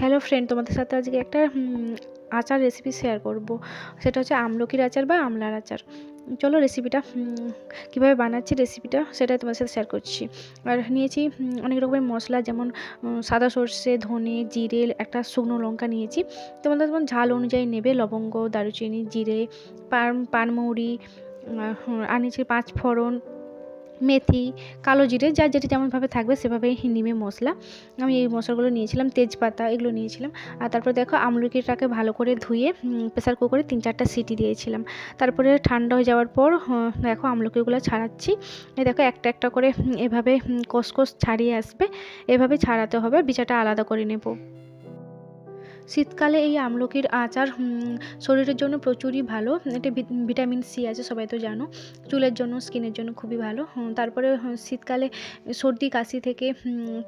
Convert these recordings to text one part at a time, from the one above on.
Hello friend তোমাদের সাথে আজকে একটা আচার রেসিপি শেয়ার করব। সেটা হচ্ছে আমলকির আচার বা আমলার আচার। চলো রেসিপিটা কীভাবে বানাচ্ছি রেসিপিটা সেটা তোমাদের সাথে শেয়ার করছি। আর নিয়েছি অনেক রকমের মশলা, যেমন সাদা সর্ষে, ধনে, জিরে, একটা শুকনো লঙ্কা নিয়েছি। তোমাদের যেমন ঝাল অনুযায়ী নেবে, লবঙ্গ, দারুচিনি, জিরে পান পানমৌরি আর নিয়েছি পাঁচ ফোড়ন মেথি, কালো জিরে, যার যেটা যেমনভাবে থাকবে সেভাবেই নিমে মশলা। আমি এই মশলাগুলো নিয়েছিলাম, তেজপাতা এগুলো নিয়েছিলাম। আর তারপর দেখো আমলকিটাকে ভালো করে ধুয়ে প্রেসার কুকারে তিন চারটা সিটি দিয়েছিলাম। তারপরে ঠান্ডা হয়ে যাওয়ার পর দেখো আমলকিগুলো ছাড়াচ্ছি। দেখো একটা একটা করে এভাবে কষ কষ ছাড়িয়ে আসবে। এভাবে ছাড়াতে হবে বিচাটা আলাদা করে নেব। শীতকালে এই আমলকির আচার শরীরের জন্য প্রচুরই ভালো। এটা ভিট- ভিটামিন সি আছে, সবাই তো জানো। চুলের জন্য, স্কিনের জন্য খুবই ভালো। তারপরে শীতকালে সর্দি, কাশি থেকে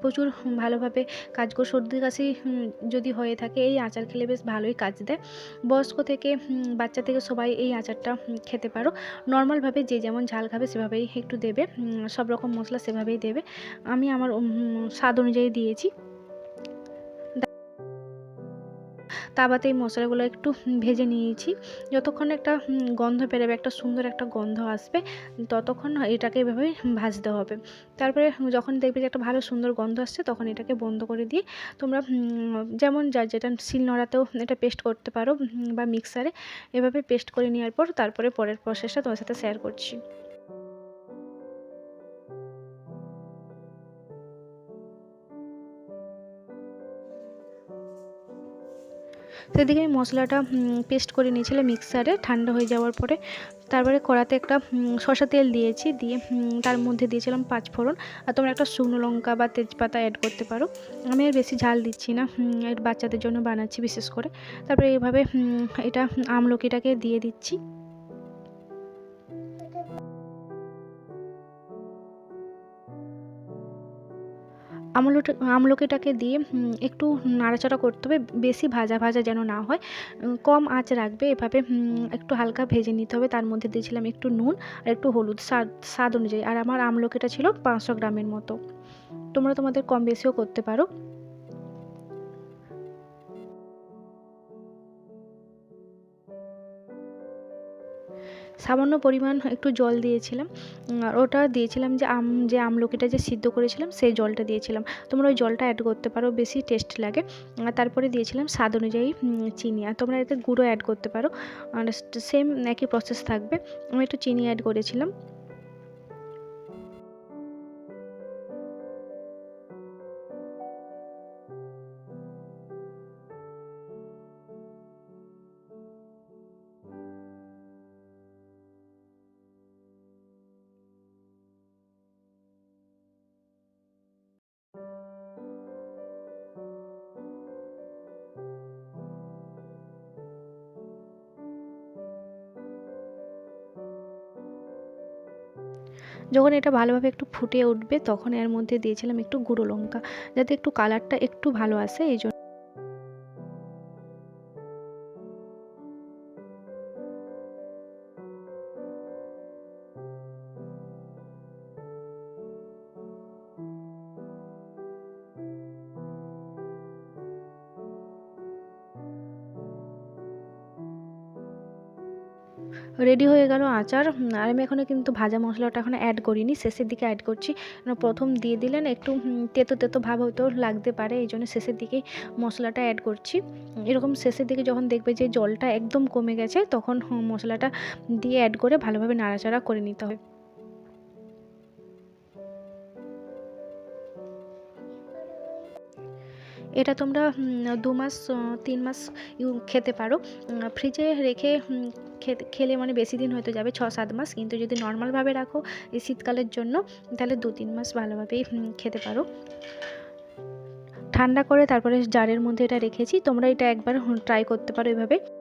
প্রচুর ভালোভাবে কাজ করে সর্দি, কাশি যদি হয়ে থাকে, এই আচার খেলে বেশ ভালোই কাজ দেয়। বয়স্ক থেকে বাচ্চা থেকে সবাই এই আচারটা খেতে পারো। নর্মালভাবে যে যেমন ঝাল খাবে, সেভাবেই একটু দেবে। সব রকম মশলা সেভাবেই দেবে। আমি আমার স্বাদ অনুযায়ী দিয়েছি। তাওয়াতে এই মশলাগুলো একটু ভেজে নিয়েছি। যতক্ষণ একটা গন্ধ বেরোবে, একটা সুন্দর একটা গন্ধ আসবে, ততক্ষণ এটাকে এভাবে ভাজতে হবে। তারপরে যখন দেখবে যে একটা ভালো সুন্দর গন্ধ আসছে, তখন এটাকে বন্ধ করে দিয়ে তোমরা যেমন যার যেটা শিলনোড়াতেও এটা পেস্ট করতে পারো বা মিক্সারে এভাবে পেস্ট করে নেওয়ার পর তারপরে পরের প্রসেসটা তোমার সাথে শেয়ার করছি। সেদিকে আমি মশলাটা পেস্ট করে নিয়েছিলাম মিক্সারে ঠান্ডা হয়ে যাওয়ার পরে। তারপরে কড়াতে একটা শশা তেল দিয়েছি, দিয়ে তার মধ্যে দিয়েছিলাম পাঁচ ফোড়ন আর তোমরা একটা শুকনো লঙ্কা বা তেজপাতা অ্যাড করতে পারো। আমি আর বেশি ঝাল দিচ্ছি না এর বাচ্চাদের জন্য বানাচ্ছি বিশেষ করে। তারপরে এইভাবে এটা আমলকিটাকে দিয়ে দিচ্ছি। আমলটা, আমলকিটাকে দিয়ে একটু নাড়াচাড়া করতে হবে, বেশি ভাজা ভাজা যেন না হয়। কম আঁচ রাখবে, এভাবে একটু হালকা ভেজে নিতে হবে। তার মধ্যে দিয়েছিলাম একটু নুন আর একটু হলুদ। স্বাদ স্বাদ অনুযায়ী। আর আমার আমলকিটা ছিল পাঁচশো গ্রামের মতো। তোমরা তোমাদের কম বেশিও করতে পারো। সামান্য পরিমাণ একটু জল দিয়েছিলাম। আর ওটা দিয়েছিলাম যে আম, যে আমলকিটা যে সিদ্ধ করেছিলাম, সেই জলটা দিয়েছিলাম। তোমরা ওই জলটা অ্যাড করতে পারো, বেশি টেস্ট লাগে। আর তারপরে দিয়েছিলাম স্বাদ অনুযায়ী চিনি। আর তোমরা এতে গুঁড়ো অ্যাড করতে পারো। সেম একই প্রসেস থাকবে। আমি একটু চিনি অ্যাড করেছিলাম। যখন এটা ভালোভাবে একটু ফুটে উঠবে, তখন এর মধ্যে দিয়েছিলাম একটু গুঁড়ো লঙ্কা, যাতে একটু কালারটা একটু ভালো আসে, এই জন্য রেডি হয়ে গেল আচার। আর আমি এখানে কিন্তু ভাজা মশলাটা এখন অ্যাড করিনি, শেষের দিকে অ্যাড করছি। কারণ প্রথম দিয়ে দিলেন একটু তেতো তেতো ভাব হয়তো লাগতে পারে, এই জন্য শেষের দিকে মশলাটা অ্যাড করছি। এরকম শেষের দিকে যখন দেখবে যে জলটা একদম কমে গেছে, তখন মশলাটা দিয়ে অ্যাড করে ভালোভাবে নাড়াচাড়া করে নিতে হবে। এটা তোমরা দু মাস তিন মাস খেতে পারো। ফ্রিজে রেখে খেলে মানে বেশি দিন হয়তো যাবে, ছ সাত মাস। কিন্তু যদি নর্মালভাবে রাখো এই শীতকালের জন্য, তাহলে দু তিন মাস ভালোভাবেই খেতে পারো। ঠান্ডা করে তারপরে জারের মধ্যে এটা রেখেছি। তোমরা এটা একবার ট্রাই করতে পারো এভাবে।